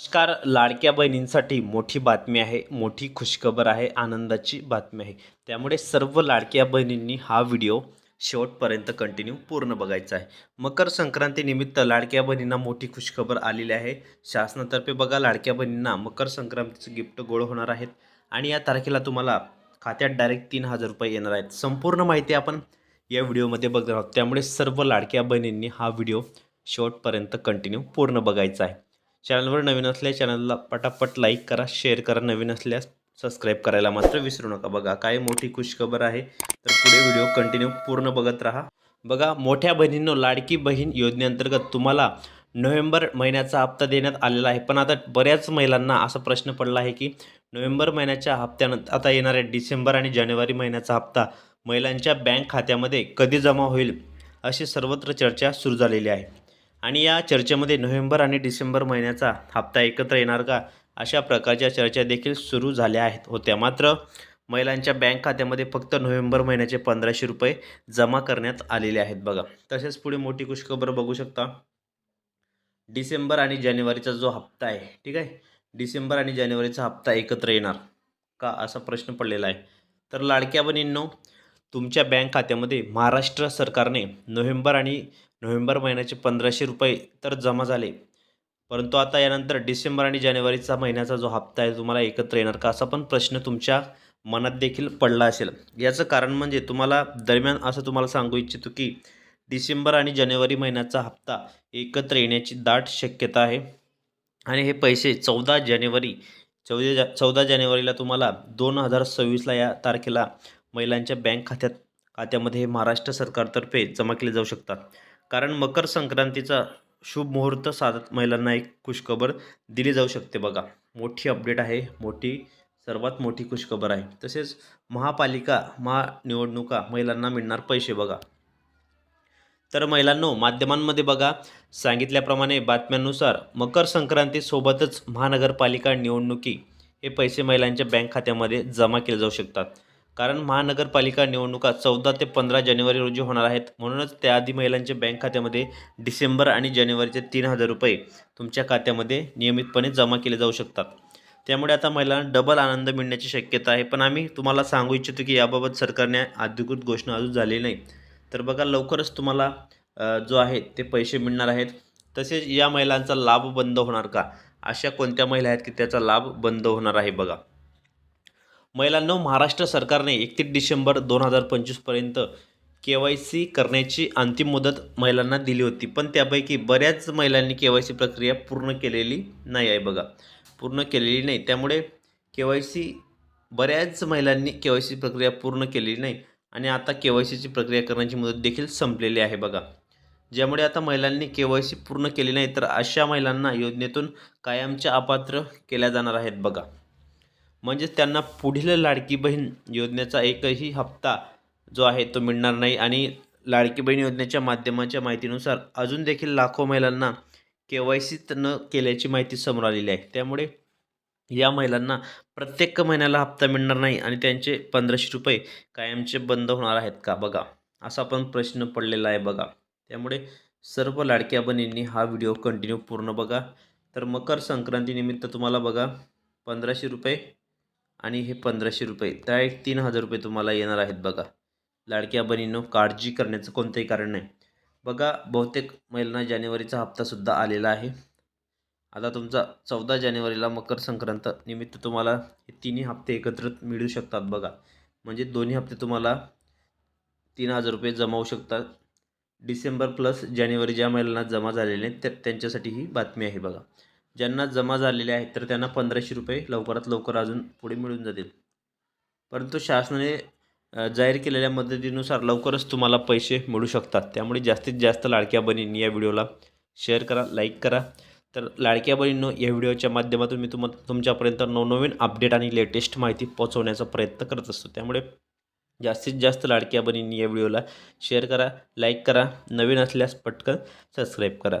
नमस्कार लाडक्या बहिणींसाठी मोठी बातमी आहे मोठी खुशखबर आहे आनंदाची बातमी आहे. त्यामुळे सर्व लाडक्या बहिणींनी हा व्हिडिओ शेवटपर्यंत कंटिन्यू पूर्ण बघायचा आहे. मकर संक्रांतीनिमित्त लाडक्या बहिणींना मोठी खुशखबर आलेली आहे. शासनातर्फे बघा लाडक्या बहिणींना मकर संक्रांतीचं गिफ्ट गोळ होणार आहेत. आणि या तारखेला तुम्हाला खात्यात डायरेक्ट तीन हजार रुपये येणार आहेत. संपूर्ण माहिती आपण या व्हिडिओमध्ये बघणार आहोत. त्यामुळे सर्व लाडक्या बहिणींनी हा व्हिडिओ शेवटपर्यंत कंटिन्यू पूर्ण बघायचा आहे. चॅनलवर नवीन असल्यास चॅनलला पटापट लाईक करा शेअर करा. नवीन असल्यास सबस्क्राईब करायला मात्र विसरू नका. बघा काय मोठी खुशखबर आहे. तर पुढे व्हिडिओ कंटिन्यू पूर्ण बघत राहा. बघा मोठ्या बहिणींनो लाडकी बहीण योजनेअंतर्गत तुम्हाला नोव्हेंबर महिन्याचा हप्ता देण्यात आलेला आहे. पण आता बऱ्याच महिलांना असा प्रश्न पडला आहे की नोव्हेंबर महिन्याच्या हप्त्यानंतर आता येणाऱ्या डिसेंबर आणि जानेवारी महिन्याचा हप्ता महिलांच्या बँक खात्यामध्ये कधी जमा होईल अशी सर्वत्र चर्चा सुरू झालेली आहे. आणि या चर्चेमध्ये नोव्हेंबर आणि डिसेंबर महिन्याचा हप्ता एकत्र येणार का? अशा प्रकारच्या चर्चा देखील सुरू झाल्या आहेत. होत्या मात्र महिलांच्या बँक खात्यामध्ये फक्त नोव्हेंबर महिन्याचे पंधराशे रुपये जमा करण्यात आलेले आहेत बघा. तसेच पुढे मोठी खुशखबर बघू शकता. डिसेंबर आणि जानेवारीचा जो हप्ता आहे ठीक आहे? डिसेंबर आणि जानेवारीचा हप्ता एकत्र येणार का असा प्रश्न पडलेला आहे. तर लाडक्या बहिणींनो तुमच्या बँक खात्यामध्ये महाराष्ट्र सरकारने नोव्हेंबर आणि नोव्हेंबर महिन्याचे पंधराशे रुपये तर जमा झाले. परंतु आता यानंतर डिसेंबर आणि जानेवारीचा महिन्याचा जो हप्ता आहे तुम्हाला एकत्र येणार का? असा पण प्रश्न तुमच्या मनात देखील पडला असेल. याचं कारण म्हणजे तुम्हाला दरम्यान असं तुम्हाला सांगू इच्छितो की डिसेंबर आणि जानेवारी महिन्याचा हप्ता एकत्र येण्याची दाट शक्यता आहे. आणि हे पैसे चौदा जानेवारी चौदा जा चौदा जानेवारीला तुम्हाला दोन हजार सव्वीसला या तारखेला महिलांच्या बँक खात्यात खात्यामध्ये महाराष्ट्र सरकारतर्फे जमा केले जाऊ शकतात. कारण मकर संक्रांतीचा शुभ मुहूर्त साधत महिलांना एक खुशखबर दिली जाऊ शकते बघा. मोठी अपडेट आहे. मोठी सर्वात मोठी खुशखबर आहे. तसेच महापालिका महानिवडणुका महिलांना मिळणार पैसे बघा. तर महिलांनो माध्यमांमध्ये बघा. सांगितल्याप्रमाणे बातम्यांनुसार मकर संक्रांतीसोबतच महानगरपालिका निवडणुकी हे पैसे महिलांच्या बँक खात्यामध्ये जमा केले जाऊ शकतात. कारण महानगरपालिका निवडणुका चौदा ते पंधरा जानेवारी रोजी होणार आहेत. म्हणूनच त्याआधी महिलांच्या बँक खात्यामध्ये डिसेंबर आणि जानेवारीचे तीन हजार रुपये तुमच्या खात्यामध्ये नियमितपणे जमा केले जाऊ शकतात. त्यामुळे आता महिलांना डबल आनंद मिळण्याची शक्यता आहे. पण आम्ही तुम्हाला सांगू इच्छितो की याबाबत सरकारने अधिकृत घोषणा अजून झाली नाही. तर बघा लवकरच तुम्हाला जो आहे ते पैसे मिळणार आहेत. तसेच या महिलांचा लाभ बंद होणार का? अशा कोणत्या महिला आहेत की त्याचा लाभ बंद होणार आहे बघा. महिलांनो महाराष्ट्र सरकारने एकतीस डिसेंबर दोन हजार पंचवीसपर्यंत के वाय सी करण्याची अंतिम मुदत महिलांना दिली होती. पण त्यापैकी बऱ्याच महिलांनी के वाय सी प्रक्रिया पूर्ण केलेली नाही आहे बघा. पूर्ण केलेली नाही. त्यामुळे के वाय सी बऱ्याच महिलांनी के वाय सी प्रक्रिया पूर्ण केलेली नाही. आणि आता के वाय सीची प्रक्रिया करण्याची मुदत देखील संपलेली आहे बघा. ज्यामुळे आता महिलांनी के वाय सी पूर्ण केली नाही तर अशा महिलांना योजनेतून कायमच्या अपात्र केल्या जाणार आहेत बघा. म्हणजेच त्यांना पुढील लाडकी बहीण योजनेचा एकही हप्ता जो आहे तो मिळणार नाही. आणि लाडकी बहीण योजनेच्या माध्यमाच्या माहितीनुसार अजून देखील लाखो महिलांना के वाय सीत न केल्याची माहिती समोर आलेली आहे. त्यामुळे या महिलांना प्रत्येक महिन्याला हप्ता मिळणार नाही आणि त्यांचे पंधराशे रुपये कायमचे बंद होणार आहेत का बघा. असा पण प्रश्न पडलेला आहे बघा. त्यामुळे सर्व लाडक्या बहिणींनी हा व्हिडिओ कंटिन्यू पूर्ण बघा. तर मकर संक्रांतीनिमित्त तुम्हाला बघा पंधराशे रुपये आणि हे पंधराशे रुपये. त्या तीन हजार रुपये तुम्हाला येणार आहेत बघा. लाडक्या बहिणींनो काळजी करण्याचं कोणतंही कारण नाही. बघा बहुतेक महिलांना जानेवारीचा हप्तासुद्धा आलेला आहे. आता तुमचा चौदा जानेवारीला मकर संक्रांत निमित्त तुम्हाला हे तिन्ही हप्ते एकत्रित मिळू शकतात बघा. म्हणजे दोन्ही हप्ते तुम्हाला तीन हजार रुपये जमा होऊ शकतात. डिसेंबर प्लस जानेवारी ज्या महिलांना जमा झालेले आहेत त्या त्यांच्यासाठी ही बातमी आहे बघा. ज्यांना जमा झालेले आहेत तर त्यांना पंधराशे रुपये लवकरात लवकर अजून पुढे मिळून जातील. परंतु शासनाने जाहीर केलेल्या मदतीनुसार लवकरच तुम्हाला पैसे मिळू शकतात. त्यामुळे जास्तीत जास्त लाडक्या बहिणींनी या व्हिडिओला शेअर करा लाईक करा. तर लाडक्या बहिणींनो या व्हिडिओच्या माध्यमातून मी तुम तुमच्यापर्यंत नवनवीन अपडेट आणि लेटेस्ट माहिती पोहोचवण्याचा प्रयत्न करत असतो. त्यामुळे जास्तीत जास्त लाडक्या बहिणींनी या व्हिडिओला शेअर करा लाईक करा. नवीन असल्यास पटकन सबस्क्राईब करा.